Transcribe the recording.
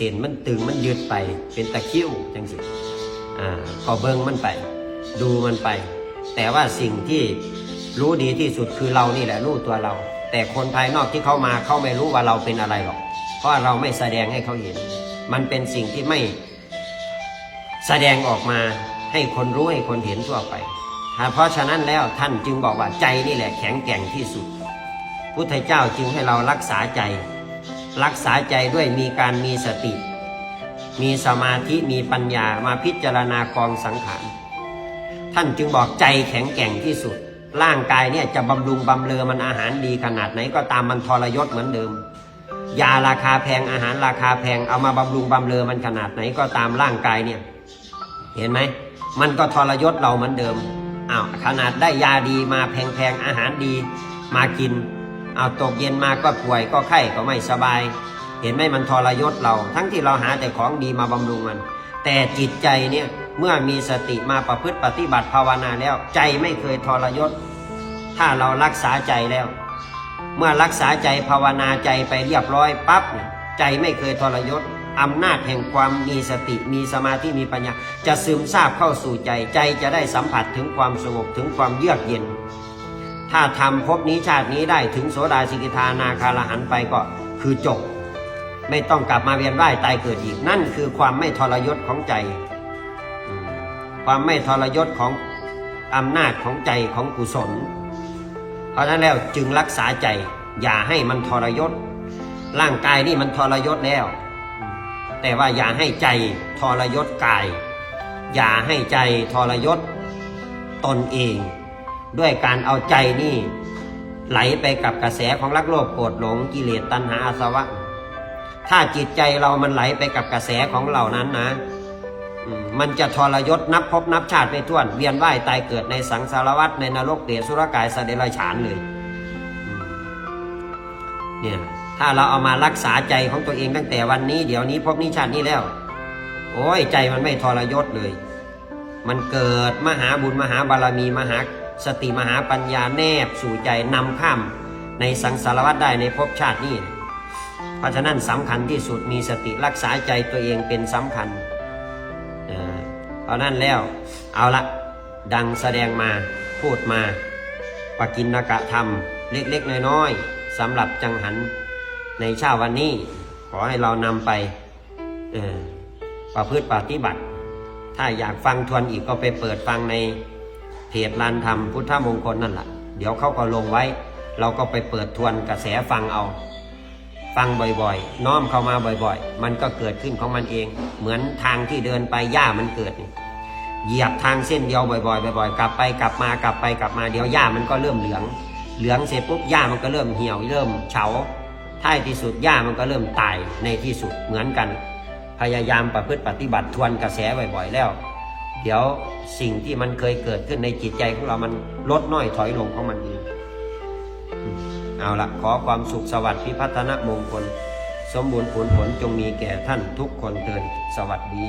ส้นมันตึงมันยืดไป เป็นตะคริวจังสิอ่าก็เบิ่งมันไป ดูมันไป แต่ว่าสิ่งที่รู้ดีที่สุดคือเรานี่แหละรู้ตัวเรา แต่คนภายนอกที่เข้ามาเขาไม่รู้ว่าเราเป็นอะไรหรอก เพราะเราไม่แสดงให้เขาเห็น มันเป็นสิ่งที่ไม่แสดงออกมาให้คนรู้ให้คนเห็นทั่วไป เพราะฉะนั้นแล้วท่านจึงบอกว่าใจนี่แหละแข็งแกร่งที่สุด พุทธเจ้าจึงให้เรารักษาใจ รักษาใจด้วยมีการมีสติ มีสมาธิมีปัญญามาพิจารณากองสังขารท่านจึงบอกใจแข็งแกร่งที่สุด ร่างกายเนี่ยจะบำรุงบำเรอมันอาหารดีขนาดไหนก็ตามมันทรยศเหมือนเดิม ยาราคาแพงอาหารราคาแพงเอามาบำรุงบำเรอมันขนาดไหนก็ตามร่างกายเนี่ยเห็นไหมมันก็ทรยศเราเหมือนเดิมอ้าวขนาดได้ยาดีมาแพงๆอาหารดีมากิน เอาตกเย็นมาก็ป่วยก็ไข้ก็ไม่สบาย เห็นไหมมันทรยศเรา ทั้งที่เราหาแต่ของดีมาบำรุงมัน แต่จิตใจเนี่ยเมื่อมีสติมาประพฤติปฏิบัติภาวนาแล้ว ใจไม่เคยทรยศ ถ้าเรารักษาใจแล้ว เมื่อรักษาใจภาวนาใจไปเรียบร้อยปั๊บใจไม่เคยทรยศอำนาจแห่งความมีสติมีสมาธิมีปัญญา จะซึมซาบเข้าสู่ใจใจจะได้สัมผัสถึงความสงบถึงความเยือกเย็น ถ้าทำภพนี้ชาตินี้ได้ถึงโสดาสิกิทานาคาลหันไปก็คือจบ ไม่ต้องกลับมาเวียนว่ายตายเกิดอีก นั่นคือความไม่ทรยศของใจ ความไม่ทรยศของอำนาจของใจของกุศล เพราะฉะนั้นแล้วจึงรักษาใจ อย่าให้มันทรยศ ร่างกายนี่มันทรยศแล้ว แต่ว่าอย่าให้ใจทรยศกาย อย่าให้ใจทรยศตนเอง ด้วยการเอาใจนี่ ไหลไปกับกระแสของรักโลภโกรธหลงกิเลสตัณหาอาสวะ ถ้าจิตใจเรามันไหลไปกับกระแสของเหล่านั้นนะมันจะทรยศนับพบนับชาติไม่วน เวียนว่ายตายเกิดในสังสารวัฏในนรกเปรตสุรกายสเดรัจฉานเลยเนี่ยถ้าเราเอามารักษาใจของตัวเองตั้งแต่วันนี้ เดี๋ยวนี้พบนี้ชาตินี้แล้ว โอ้ยใจมันไม่ทรยศเลย มันเกิดมหาบุญมหาบารมีมหา สติมหาปัญญาแนบสู่ใจนำข้ามในสังสารวัฏได้ในภพชาตินี้ เพราะฉะนั้นสำคัญที่สุดมีสติรักษาใจตัวเองเป็นสำคัญเพราะนั้นแล้วเอาละดังแสดงมาพูดมาปกินนกะธรรม เล็กๆ น้อยๆสำหรับจังหันในเช้าวันนี้ ขอให้เรานำไปประพฤติปฏิบัติ ถ้าอยากฟังทวนอีกก็ไปเปิดฟังใน เพจลานธรรมพุทธมงคลนั่นแหละเดี๋ยวเขาก็ลงไว้ เราก็ไปเปิดทวนกระแสฟังเอา ฟังบ่อยๆ น้อมเข้ามาบ่อยๆ มันก็เกิดขึ้นของมันเอง เหมือนทางที่เดินไปหญ้ามันเกิดนี่เหยียบทางเส้นเดียวบ่อยๆบ่อยๆ กลับไปกลับมากลับไปกลับมาเดี๋ยวหญ้ามันก็เริ่มเหลือง เหลืองเสร็จปุ๊บหญ้ามันก็เริ่มเหี่ยวเริ่มเฉาท้ายที่สุดหญ้ามันก็เริ่มตายในที่สุดเหมือนกัน พยายามประพฤติปฏิบัติทวนกระแสบ่อยๆ แล้ว เดี๋ยวสิ่งที่มันเคยเกิดขึ้นในจิตใจของเรามันลดน้อยถอยลงของมันเองเอาละขอความสุขสวัสดิ์พิพัฒนมงคล สมบูรณ์ผลผลจงมีแก่ท่านทุกคนเถิดสวัสดี